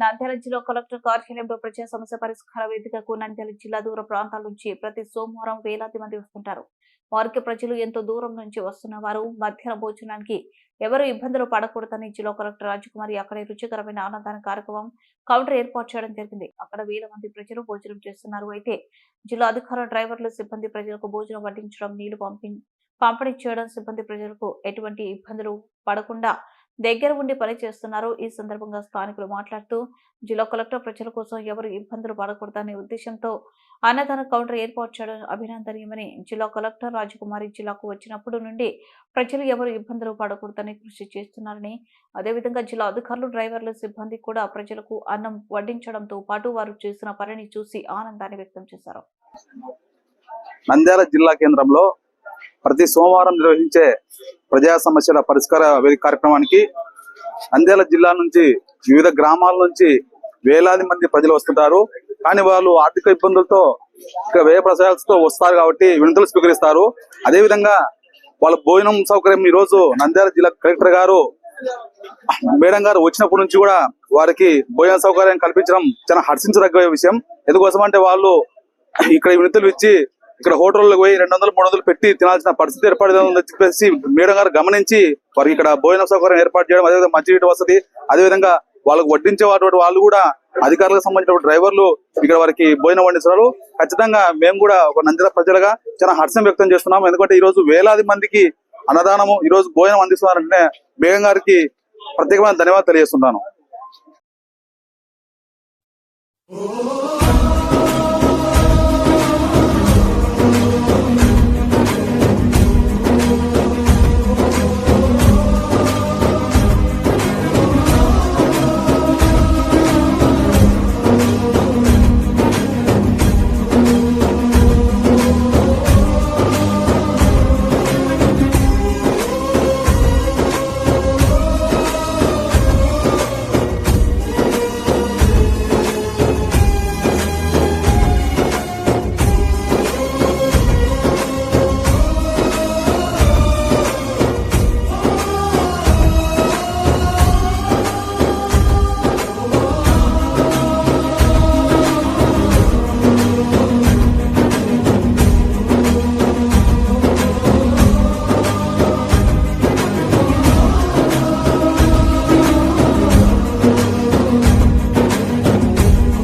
నంద్యాల జిల్లా కలెక్టర్ కార్యాలయంలో ప్రజా సమస్య పరిష్కార వేదికకు నంద్యాల జిల్లా దూర ప్రాంతాల నుంచి ప్రతి సోమవారం వేలాది మంది వస్తుంటారు. వారికి ప్రజలు ఎంతో దూరం నుంచి వస్తున్న వారు మధ్యాహ్న భోజనానికి ఎవరు ఇబ్బందులు పడకూడదని జిల్లా కలెక్టర్ రాజకుమారి అక్కడే రుచికరమైన ఆనందాన్ని కార్యక్రమం కౌంటర్ ఏర్పాటు చేయడం జరిగింది. అక్కడ వేల మంది ప్రజలు భోజనం చేస్తున్నారు. అయితే జిల్లా అధికారుల డ్రైవర్లు సిబ్బంది ప్రజలకు భోజనం వడ్డించడం నీళ్ళు పంపి పంపిణీ చేయడం సిబ్బంది ప్రజలకు ఎటువంటి ఇబ్బందులు పడకుండా దగ్గర ఉండి పని చేస్తున్నారు. ఈ సందర్భంగా స్థానికులు మాట్లాడుతూ జిల్లా కలెక్టర్ ప్రజల కోసం ఎవరు ఇబ్బందులు పడకూడదనే ఉద్దేశంతో అన్నదాన కౌంటర్ ఏర్పాటు చేయడం అభినందనీయమని జిల్లా కలెక్టర్ రాజకుమారి జిల్లాకు వచ్చినప్పుడు నుండి ప్రజలు ఎవరు ఇబ్బందులు పడకూడదని కృషి చేస్తున్నారని అదేవిధంగా జిల్లా అధికారులు డ్రైవర్లు సిబ్బంది కూడా ప్రజలకు అన్నం వడ్డించడంతో పాటు వారు చేసిన పనిని చూసి ఆనందాన్ని వ్యక్తం చేశారు. నంద్యాల జిల్లా కేంద్రంలో ప్రతి సోమవారం నిర్వహించే ప్రజా సమస్యల పరిష్కార కార్యక్రమానికి నంద్యాల జిల్లా నుంచి వివిధ గ్రామాల నుంచి వేలాది మంది ప్రజలు వస్తుంటారు. కానీ వాళ్ళు ఆర్థిక ఇబ్బందులతో ఇక్కడ వ్యయ ప్రసాదాలతో వస్తారు కాబట్టి వినతులు స్వీకరిస్తారు. అదేవిధంగా వాళ్ళ భోజనం సౌకర్యం ఈ రోజు నంద్యాల జిల్లా కలెక్టర్ గారు మేడం గారు వచ్చినప్పటి నుంచి కూడా వారికి భోజన సౌకర్యం కల్పించడం చాలా హర్షించదగ్గ విషయం. ఎందుకోసం అంటే వాళ్ళు ఇక్కడ వినతులు ఇచ్చి ఇక్కడ హోటల్లో పోయి రెండు వందలు మూడు వందలు పెట్టి తినాల్సిన పరిస్థితి ఏర్పడిందని చెప్పేసి మేడం గారు గమనించి వారికి ఇక్కడ భోజన సౌకర్యం ఏర్పాటు చేయడం అదేవిధంగా మంచినీటి వసతి అదేవిధంగా వాళ్ళకు వడ్డించే వాటి వాళ్ళు కూడా అధికారులకు సంబంధించిన డ్రైవర్లు ఇక్కడ వారికి భోజనం వండిస్తున్నారు ఖచ్చితంగా మేము కూడా ఒక నందిల ప్రజలుగా చాలా హర్షం వ్యక్తం చేస్తున్నాము ఎందుకంటే ఈ రోజు వేలాది మందికి అన్నదానము ఈ రోజు భోజనం అందిస్తున్నారంటే మేడం గారికి ప్రత్యేకమైన ధన్యవాదాలు తెలియజేస్తున్నాను.